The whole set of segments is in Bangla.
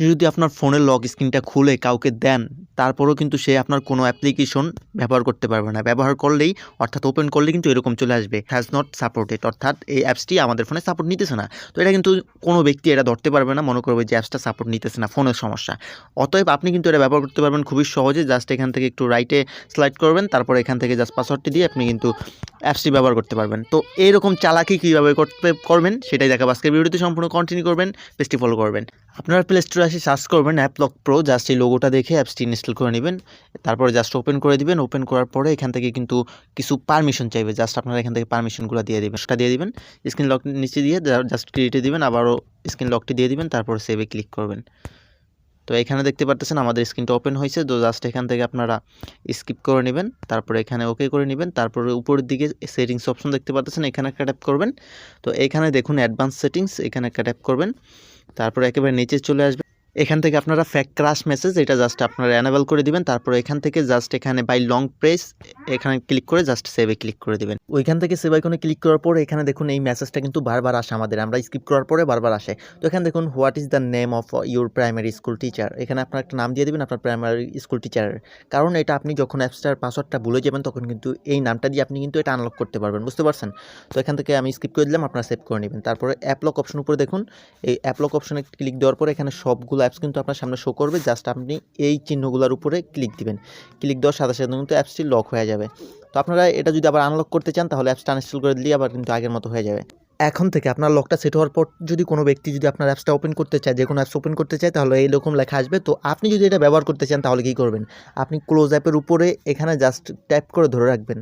আপনি যদি আপনার ফোনের লক স্ক্রিনটা খুলে কাউকে দেন তারপরেও কিন্তু সে আপনার কোনো অ্যাপ্লিকেশন ব্যবহার করতে পারবে না। ব্যবহার করলেই, অর্থাৎ ওপেন করলে কিন্তু এরকম চলে আসবে। হ্যাজ নট সাপোর্টেড অর্থাৎ এই অ্যাপসটি আমাদের ফোনে সাপোর্ট নিতেছে না। তো এটা কিন্তু কোনো ব্যক্তি এটা ধরতে পারবে না, মনে করবে যে অ্যাপসটা সাপোর্ট নিতেছে না ফোনের সমস্যা। অতএব আপনি কিন্তু এটা ব্যবহার করতে পারবেন খুবই সহজে জাস্ট এখান থেকে একটু রাইটে স্লাইড করবেন, তারপর এখান থেকে জাস্ট পাসওয়ার্ডটি দিয়ে আপনি কিন্তু অ্যাপসটি ব্যবহার করতে পারবেন। তো এইরকম চালাকি কীভাবে করতে করবেন, সেটাই দেখাবো আজকের ভিডিওতে সম্পূর্ণ কন্টিনিউ করবেন পেজটি ফলো করবেন। আপনারা প্লে স্টোরে আসি সার্চ করবেন অ্যাপ লক প্রো জাস্ট এই লোগোটা দেখে অ্যাপসটি ইনস্টল করে নেবেন, তারপরে জাস্ট ওপেন করে দিবেন ওপেন করার পরে এখান থেকে কিন্তু কিছু পারমিশন চাইবে জাস্ট আপনারা এখান থেকে পারমিশনগুলো দিয়ে দিবেন, সেটা দিয়ে দিবেন স্ক্রিন লক নিচে দিয়ে জাস্ট ক্রিয়েটে দিবেন, আবারও স্ক্রিন লকটি দিয়ে দিবেন, তারপর সেভে ক্লিক করবেন। তো এখানে দেখতে পারতেছেন আমাদের স্ক্রিনটা ওপেন হয়েছে, তো জাস্ট এখান থেকে আপনারা স্কিপ করে নেবেন, তারপরে এখানে ওকে করে নেবেন, তারপরে উপরের দিকে সেটিংস অপশন দেখতে পাচ্ছেন এখানে একটা ট্যাপ করবেন। তো এখানে দেখুন অ্যাডভান্স সেটিংস এখানে একটা ট্যাপ করবেন, তারপরে একেবারে নিচে চলে আসবে। এখান থেকে আপনারা ফ্যাক ক্রাশ মেসেজ এটা জাস্ট আপনারা অ্যানেবল করে দিবেন, তারপরে এখান থেকে জাস্ট এখানে বাই লং প্রেস এখানে ক্লিক করে জাস্ট সেভে ক্লিক করে দিবেন। ওইখান থেকে সেভ আইকনে ক্লিক করার পরে এখানে দেখুন এই মেসেজটা কিন্তু বারবার আসে আমাদের, আমরা স্কিপ করার পরে বারবার আসে। তো এখানে দেখুন what is the name of your primary school teacher এখানে আপনার একটা নাম দিয়ে দিবেন, আপনার প্রাইমারি স্কুল টিচারের কারণ এটা আপনি যখন অ্যাপসটার পাসওয়ার্ডটা ভুলে যাবেন, তখন কিন্তু এই নামটা দিয়ে আপনি কিন্তু এটা আনলক করতে পারবেন, বুঝতে পারছেন? তো এখান থেকে আমি স্কিপ করে দিলাম, আপনারা সেভ করে নেবেন। তারপরে অ্যাপলক অপশন উপরে দেখুন, এই অ্যাপলক অপশনে ক্লিক দেওয়ার পরে এখানে সবগুলো অ্যাপস কিন্তু আপনার সামনে শো করবে। জাস্ট আপনি এই চিহ্নগুলোর উপরে ক্লিক দিবেন। ক্লিক দেওয়ার সাথে সাথে কিন্তু অ্যাপসটি লক হয়ে যাবে। তো আপনারা এটা যদি আবার আনলক করতে চান, তাহলে অ্যাপসটা আনইনস্টল করে দিলে আবার কিন্তু আগের মতো হয়ে যাবে। এখন থেকে আপনার লকটা সেট হওয়ার পর যদি কোনো ব্যক্তি যদি আপনার অ্যাপসটা ওপেন করতে চায়, যে কোনো অ্যাপস ওপেন করতে চায়, তাহলে এইরকম লেখা আসবে। তো আপনি যদি এটা ব্যবহার করতে চান, তাহলে কী করবেন? আপনি ক্লোজ অ্যাপের উপরে এখানে জাস্ট ট্যাপ করে ধরে রাখবেন।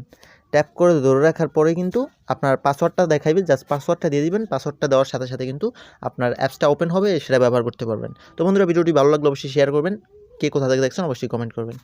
ট্যাপ করে ধরে রাখার পরে কিন্তু আপনার পাসওয়ার্ডটা দেখাইবে জাস্ট পাসওয়ার্ডটা দিয়ে দিবেন পাসওয়ার্ডটা দেওয়ার সাথে সাথে কিন্তু আপনার অ্যাপসটা ওপেন হবে, সেটা ব্যবহার করতে পারবেন। তো বন্ধুরা, ভিডিওটি ভালো লাগলে অবশ্যই শেয়ার করবেন। কে কোথা থেকে দেখছেন, অবশ্যই কমেন্ট করবেন।